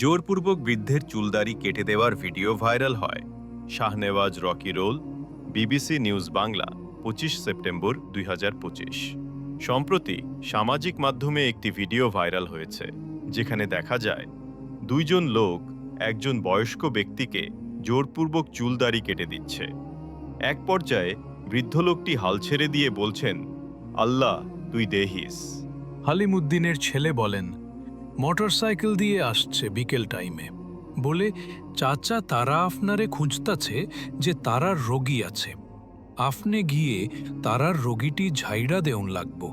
জোরপূর্বক বৃদ্ধের চুলদারি কেটে দেওয়ার ভিডিও ভাইরাল হয়। শাহনেওয়াজ রকি রোল, বিবিসি নিউজ বাংলা, পঁচিশ সেপ্টেম্বর দুই হাজার পঁচিশ। সম্প্রতি সামাজিক মাধ্যমে একটি ভিডিও ভাইরাল হয়েছে, যেখানে দেখা যায়, দুইজন লোক একজন বয়স্ক ব্যক্তিকে জোরপূর্বক চুলদারি কেটে দিচ্ছে। এক পর্যায়ে বৃদ্ধ লোকটি হাল ছেড়ে দিয়ে বলছেন, আল্লাহ, তুই দেহিস। হালিমুদ্দিনের ছেলে বলেন মোটরসাইকেল দিয়ে আসছে বিকেল টাইমে। বলে চাচা তারা আপনারে খুঁজতাছে যে তারার রোগী আছে। আপনি গিয়ে তারার রোগীটি ঝাইড়া দেউন লাগব।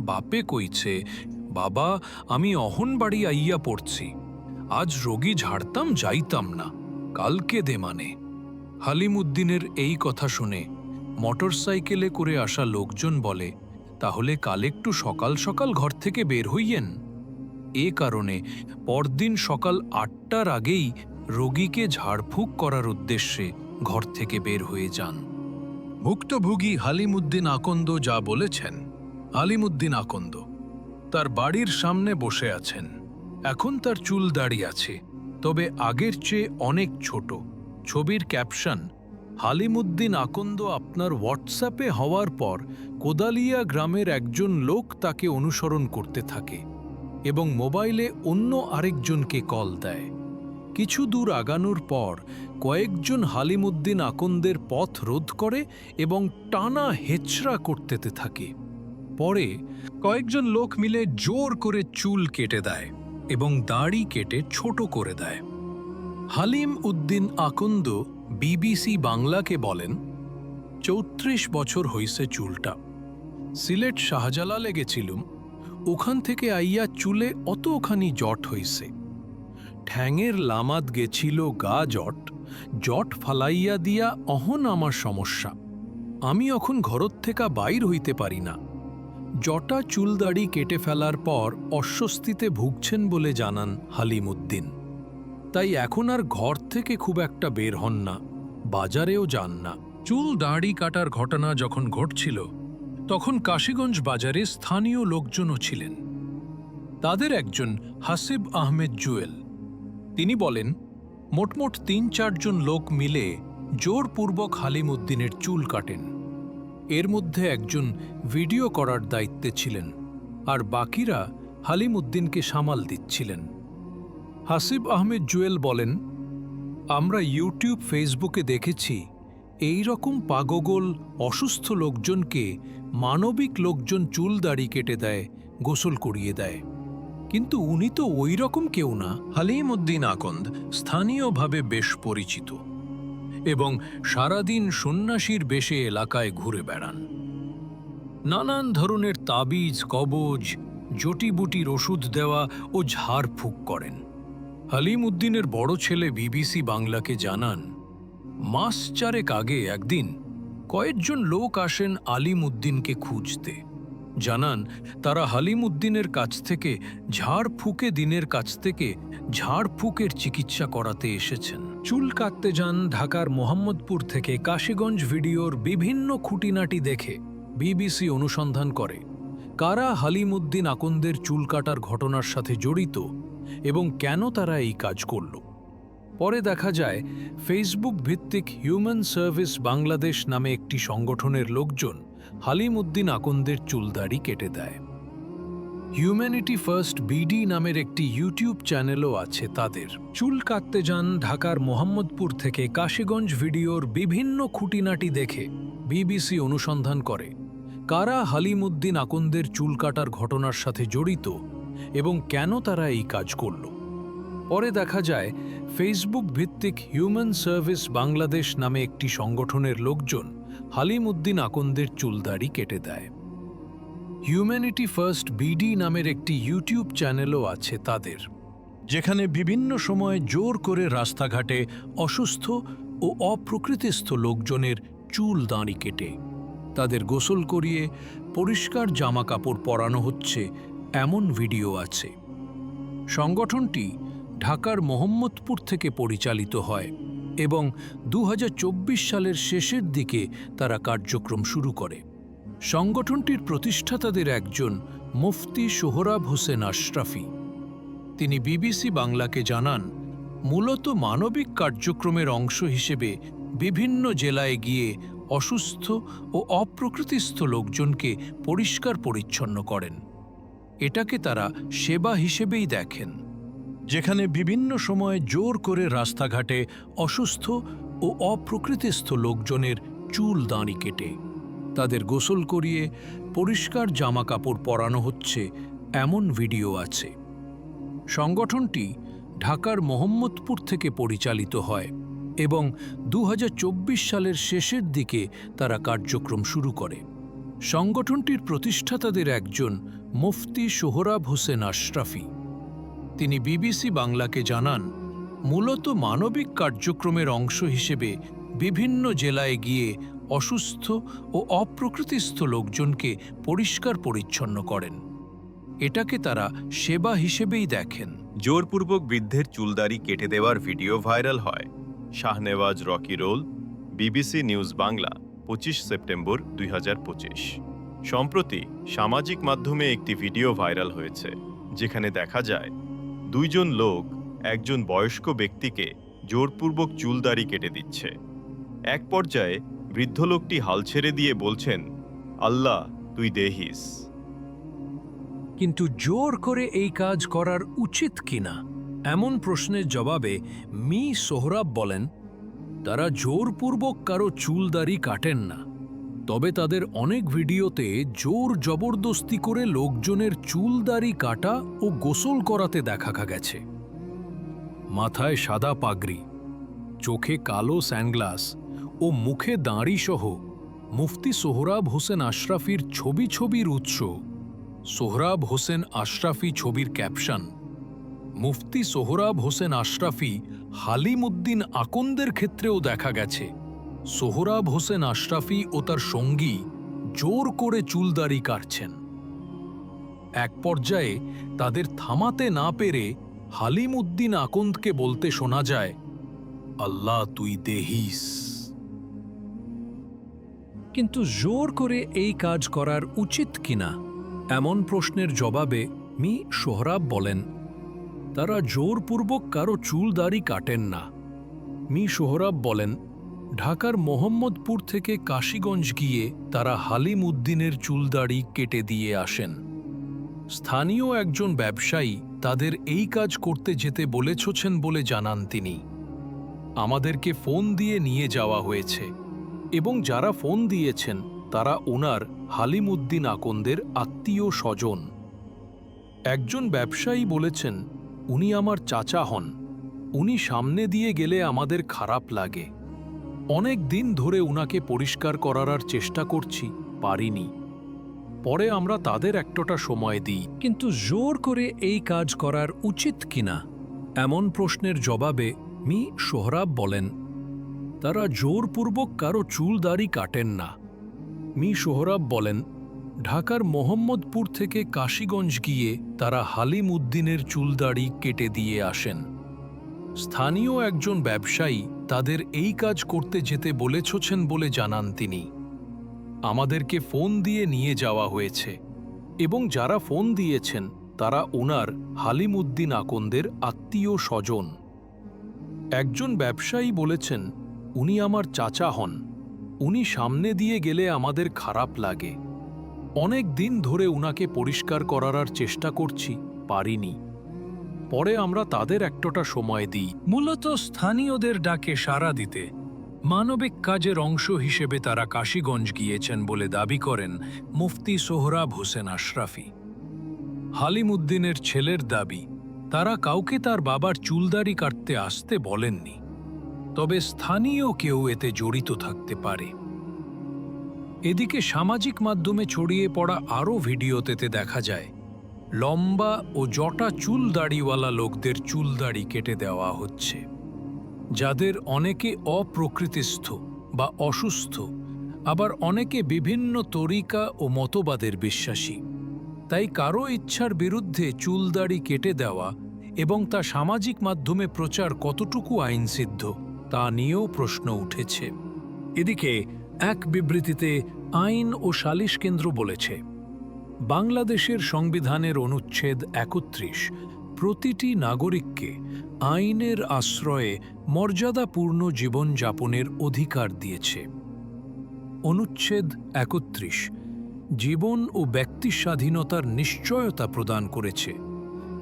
বাপে কইছে, বাবা, আমি অহন বাড়ি আইয়া পড়ছি। আজ রোগী ঝাড়তাম, যাইতাম না। কালকে দে মানে। হালিমুদ্দিনের এই কথা শুনে মোটরসাইকেলে করে আসা লোকজন বলে, তাহলে কাল একটু সকাল সকাল ঘর থেকে বের হইয়েন। এ কারণে পরদিন সকাল আটটার আগেই রোগীকে ঝাড়ফুঁক করার উদ্দেশ্যে ঘর থেকে বের হয়ে যান। ভুক্তভোগী হালিমুদ্দিন আকন্দ যা বলেছেন, হালিমুদ্দিন আকন্দ তার বাড়ির সামনে বসে আছেন। এখন তার চুল দাড়ি আছে, তবে আগের চেয়ে অনেক ছোট। ছবির ক্যাপশন, হালিমুদ্দিন আকন্দ আপনার হোয়াটসঅ্যাপে হওয়ার পর কোদালিয়া গ্রামের একজন লোক তাকে অনুসরণ করতে থাকে। এবং মোবাইলে অন্য আরেকজনকে কল দেয়। কিছু দূর আগানোর পর কয়েকজন হালিমুদ্দিন আকন্দের পথ রোধ করে এবং টানা হেচড়া করতেতে থাকে। পরে কয়েকজন লোক মিলে জোর করে চুল কেটে দেয় এবং দাড়ি কেটে ছোট করে দেয়। হালিম উদ্দিন আকন্দ বিবিসি বাংলাকে বলেন, চৌত্রিশ বছর হইছে চুলটা। সিলেট শাহজালালে গেছিলুম। ওখান থেকে আইয়া চুলে অতখানি জট হইছে। ঠ্যাঙের লামাত গেছিল গা জট জট ফালাইয়া দিয়া অহন আমার সমস্যা। আমি এখন ঘরত থেকে বাইর হইতে পারি না। জটা চুলদাড়ি কেটে ফেলার পর অস্বস্তিতে ভুগছেন বলে জানান হালিমুদ্দিন। তাই এখন আর ঘর থেকে খুব একটা বের হন না, বাজারেও যান না। চুল দাড়ি কাটার ঘটনা যখন ঘটছিল তখন কাশীগঞ্জ বাজারে স্থানীয় লোকজনও ছিলেন। তাদের একজন হাসিব আহমেদ জুয়েল। তিনি বলেন, মোটমোট তিন চারজন লোক মিলে জোরপূর্বক হালিমুদ্দিনের চুল কাটেন। এর মধ্যে একজন ভিডিও করার দায়িত্বে ছিলেন আর বাকিরা হালিমুদ্দিনকে সামাল দিচ্ছিলেন। হাসিব আহমেদ জুয়েল বলেন, আমরা ইউটিউব, ফেসবুকে দেখেছি এই রকম পাগগোল, অসুস্থ লোকজনকে মানবিক লোকজন চুল দাড়ি কেটে দেয়, গোসল করিয়ে দেয়। কিন্তু উনি তো ওই রকম কেউ না। হালিম উদ্দিন আকন্দ স্থানীয়ভাবে বেশ পরিচিত এবং সারাদিন সন্ন্যাসীর বেশে এলাকায় ঘুরে বেড়ান। নানান ধরনের তাবিজ, কবজ, জটিবুটির ওষুধ দেওয়া ও ঝাড়ফুঁক করেন। হালিম উদ্দিনের বড় ছেলে বিবিসি বাংলাকে জানান মাস চারেক আগে একদিন কয়েকজন লোক আসেন আলিম উদ্দিনকে খুঁজতে। জানান, তারা হালিম উদ্দিনের কাছ থেকে ঝাড় ফুকে দিনের কাছ থেকে ঝাড় ফুকের চিকিৎসা করাতে এসেছেন। চুল কাটতে যান ঢাকার মোহাম্মদপুর থেকে কাশীগঞ্জ ভিডিওর বিভিন্ন খুঁটিনাটি দেখে বিবিসি অনুসন্ধান করে, কারা হালিম উদ্দিন আকন্দের চুল কাটার ঘটনার সাথে জড়িত এবং কেন তারা এই কাজ করল। পরে দেখা যায় ফেসবুক ভিত্তিক হিউম্যান সার্ভিস বাংলাদেশ নামে একটি সংগঠনের লোকজন হালিম উদ্দিন আকন্দের চুলদাড়ি কেটে দেয়। হিউম্যানিটি ফার্স্ট বিডি নামের একটি ইউটিউব চ্যানেলও আছে তাদের। চুল কাটতে যান ঢাকার মোহাম্মদপুর থেকে কাশীগঞ্জ ভিডিওর বিভিন্ন খুঁটিনাটি দেখে বিবিসি অনুসন্ধান করে। কারা হালিম উদ্দিন আকন্দের চুল কাটার ঘটনার সাথে জড়িত এবং কেন তারা এই কাজ করল? পরে দেখা যায় ফেসবুক ভিত্তিক হিউম্যান সার্ভিস বাংলাদেশ নামে একটি সংগঠনের লোকজন হালিম উদ্দিন আকন্দের চুলদাড়ি কেটে দেয়। হিউম্যানিটি ফার্স্ট বিডি নামের একটি ইউটিউব চ্যানেলও আছে তাদের, যেখানে বিভিন্ন সময় জোর করে রাস্তাঘাটে অসুস্থ ও অপ্রকৃতিস্থ লোকজনের চুল দাঁড়ি কেটে। তাদের গোসল করিয়ে পরিষ্কার জামা কাপড় পরানো হচ্ছে, এমন ভিডিও আছে। সংগঠনটি ঢাকার মোহাম্মদপুর থেকে পরিচালিত হয় এবং দু হাজার চব্বিশ সালের শেষের দিকে তারা কার্যক্রম শুরু করে। সংগঠনটির প্রতিষ্ঠাতাদের একজন মুফতি সোহরাব হোসেন আশরাফি। তিনি বিবিসি বাংলাকে জানান, মূলত মানবিক কার্যক্রমের অংশ হিসেবে বিভিন্ন জেলায় গিয়ে অসুস্থ ও অপ্রকৃতিস্থ লোকজনকে পরিষ্কার পরিচ্ছন্ন করেন। এটাকে তারা সেবা হিসেবেই দেখেন। যেখানে বিভিন্ন সময় জোর করে রাস্তাঘাটে অসুস্থ ও অপ্রকৃতিস্থ লোকজনের চুল দাঁড়ি কেটে। তাদের গোসল করিয়ে পরিষ্কার জামাকাপড় পরানো হচ্ছে এমন ভিডিও আছে। সংগঠনটি ঢাকার মোহাম্মদপুর থেকে পরিচালিত হয় এবং দু হাজার চব্বিশ সালের শেষের দিকে তারা কার্যক্রম শুরু করে। সংগঠনটির প্রতিষ্ঠাতাদের একজন মুফতি সোহরাব হোসেন আশরাফি। তিনি বিবিসি বাংলাকে জানান, মূলত মানবিক কার্যক্রমের অংশ হিসেবে বিভিন্ন জেলায় গিয়ে অসুস্থ ও অপ্রকৃতিস্থ লোকজনকে পরিষ্কার পরিচ্ছন্ন করেন। এটাকে তারা সেবা হিসেবেই দেখেন। জোরপূর্বক বৃদ্ধের চুলদারি কেটে দেওয়ার ভিডিও ভাইরাল হয়। শাহনেওয়াজ রকি রোল, বিবিসি নিউজ বাংলা, পঁচিশ সেপ্টেম্বর দুই হাজার পঁচিশ। সম্প্রতি সামাজিক মাধ্যমে একটি ভিডিও ভাইরাল হয়েছে, যেখানে দেখা যায় দুইজন লোক একজন বয়স্ক ব্যক্তিকে জোরপূর্বক চুলদারি কেটে দিচ্ছে। এক পর্যায়ে বৃদ্ধ লোকটি হাল ছেড়ে দিয়ে বলছেন, আল্লাহ, তুই দেহিস। কিন্তু জোর করে এই কাজ করার উচিত কিনা? এমন প্রশ্নের জবাবে মি সোহরাব বলেন, তারা জোরপূর্বক কারও চুলদারি কাটেন না। তবে তাদের অনেক ভিডিওতে জোর জবরদস্তি করে লোকজনের চুলদারি কাটা ও গোসল করাতে দেখা গেছে। মাথায় সাদা পাগড়ি, চোখে কালো স্যানগ্লাস ও মুখে দাঁড়ি সহ মুফতি সোহরাব হোসেন আশরাফির ছবি ছবির উৎস। সোহরাব হোসেন আশরাফি ছবির ক্যাপশন, মুফতি সোহরাব হোসেন আশরাফি হালিম উদ্দিন আকন্দের ক্ষেত্রেও দেখা গেছে। সোহরাব হোসেন আশরাফি ও তার সঙ্গী জোর করে চুলদারি কাটছেন। এক পর্যায়ে তাদের থামাতে না পেরে হালিম উদ্দিন আকন্দকে বলতে শোনা যায়, আল্লাহ তুই দেহিস। কিন্তু জোর করে এই কাজ করার উচিত কিনা, এমন প্রশ্নের জবাবে মি. সোহরাব বলেন, তারা জোরপূর্বক কারও চুল দাড়ি কাটেন না। মি. সোহরাব বলেন ঢাকার মোহাম্মদপুর থেকে কাশীগঞ্জ গিয়ে তারা হালিম উদ্দিনের চুলদাড়ি কেটে দিয়ে আসেন। স্থানীয় একজন ব্যবসায়ী তাদের এই কাজ করতে যেতে বলেছছেন বলে জানান তিনি। আমাদেরকে ফোন দিয়ে নিয়ে যাওয়া হয়েছে এবং যারা ফোন দিয়েছেন তারা ওনার হালিম উদ্দিন আকন্দের আত্মীয় স্বজন। একজন ব্যবসায়ী বলেছেন, উনি আমার চাচা হন। উনি সামনে দিয়ে গেলে আমাদের খারাপ লাগে। অনেক দিন ধরে উনাকে পরিষ্কার করার আর চেষ্টা করছি, পারিনি। পরে আমরা তাদের একটটা সময় দিই, কিন্তু জোর করে এই কাজ করার উচিত কিনা? এমন প্রশ্নের জবাবে মি. সোহরাব বলেন, তারা জোরপূর্বক কারও চুল দাড়ি কাটেন না। মি. সোহরাব বলেন, ঢাকার মোহাম্মদপুর থেকে কাশীগঞ্জ গিয়ে তারা হালিম উদ্দিনের চুল চুলদাড়ি কেটে দিয়ে আসেন। স্থানীয় একজন ব্যবসায়ী তাদের এই কাজ করতে যেতে বলেছছেন বলে জানান তিনি। আমাদেরকে ফোন দিয়ে নিয়ে যাওয়া হয়েছে এবং যারা ফোন দিয়েছেন, তারা ওনার হালিম উদ্দিন আকন্দের আত্মীয় স্বজন। একজন ব্যবসায়ী বলেছেন, উনি আমার চাচা হন। উনি সামনে দিয়ে গেলে আমাদের খারাপ লাগে। অনেক দিন ধরে উনাকে পরিষ্কার করার চেষ্টা করছি, পারিনি। পরে আমরা তাদের একটটা সময় দিই। মূলত স্থানীয়দের ডাকে সাড়া দিতে। মানবিক কাজের অংশ হিসেবে তারা কাশীগঞ্জ গিয়েছেন বলে দাবি করেন মুফতি সোহরাব হোসেন আশরাফি। হালিম উদ্দিনের ছেলের দাবি, তারা কাউকে তার বাবার চুলদারি কাটতে আসতে বলেননি। তবে স্থানীয় কেউ এতে জড়িত থাকতে পারে। এদিকে সামাজিক মাধ্যমে ছড়িয়ে পড়া আরও ভিডিওতেতে দেখা যায় লম্বা ও জটা চুল দাড়িওয়ালা লোকদের চুল দাড়ি কেটে দেওয়া হচ্ছে, যাদের অনেকে অপ্রকৃতিস্থ বা অসুস্থ, আবার অনেকে বিভিন্ন তরিকা ও মতবাদের বিশ্বাসী। তাই কারও ইচ্ছার বিরুদ্ধে চুল দাড়ি কেটে দেওয়া এবং তা সামাজিক মাধ্যমে প্রচার কতটুকু আইনসিদ্ধ, তা নিয়েও প্রশ্ন উঠেছে। এদিকে এক বিবৃতিতে আইন ও সালিশ কেন্দ্র বলেছে বাংলাদেশের সংবিধানের অনুচ্ছেদ একত্রিশ, প্রতিটি নাগরিককে আইনের আশ্রয়ে মর্যাদাপূর্ণ জীবনযাপনের অধিকার দিয়েছে। অনুচ্ছেদ একত্রিশ, জীবন ও ব্যক্তি স্বাধীনতার নিশ্চয়তা প্রদান করেছে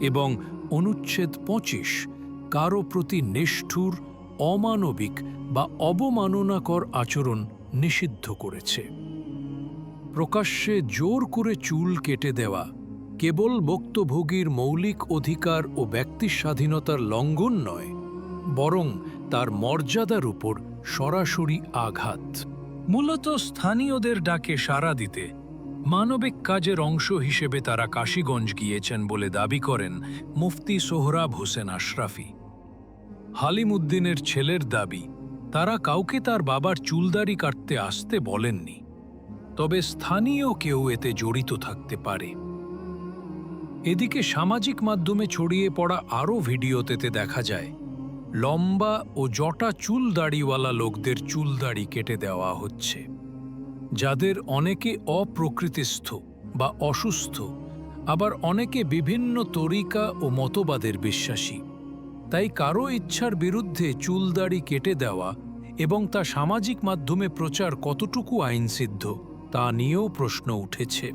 এবং অনুচ্ছেদ পঁচিশ, কারও প্রতি নিষ্ঠুর, অমানবিক বা অবমাননাকর আচরণ নিষিদ্ধ করেছে। প্রকাশ্যে জোর করে চুল কেটে দেওয়া, কেবল ভুক্তভোগীর মৌলিক অধিকার ও ব্যক্তি স্বাধীনতার লঙ্ঘন নয়, বরং তার মর্যাদার উপর সরাসরি আঘাত। মূলত স্থানীয়দের ডাকে সাড়া দিতে মানবিক কাজের অংশ হিসেবে তারা কাশীগঞ্জ গিয়েছেন বলে দাবি করেন মুফতি সোহরাব হোসেন আশরাফি। হালিম উদ্দিনের ছেলের দাবি, তারা কাউকে তার বাবার চুলদারি কাটতে আসতে বলেননি। তবে স্থানীয় কেউ এতে জড়িত থাকতে পারে। এদিকে সামাজিক মাধ্যমে ছড়িয়ে পড়া আরও ভিডিওতেতে দেখা যায়, লম্বা ও জটা চুল দাড়িওয়ালা লোকদের চুল দাড়ি কেটে দেওয়া হচ্ছে, যাদের অনেকে অপ্রকৃতিস্থ বা অসুস্থ, আবার অনেকে বিভিন্ন তরিকা ও মতবাদের বিশ্বাসী। তাই কারও ইচ্ছার বিরুদ্ধে চুল দাড়ি কেটে দেওয়া এবং তা সামাজিক মাধ্যমে প্রচার কতটুকু আইনসিদ্ধ তা নিয়েও প্রশ্ন উঠেছে।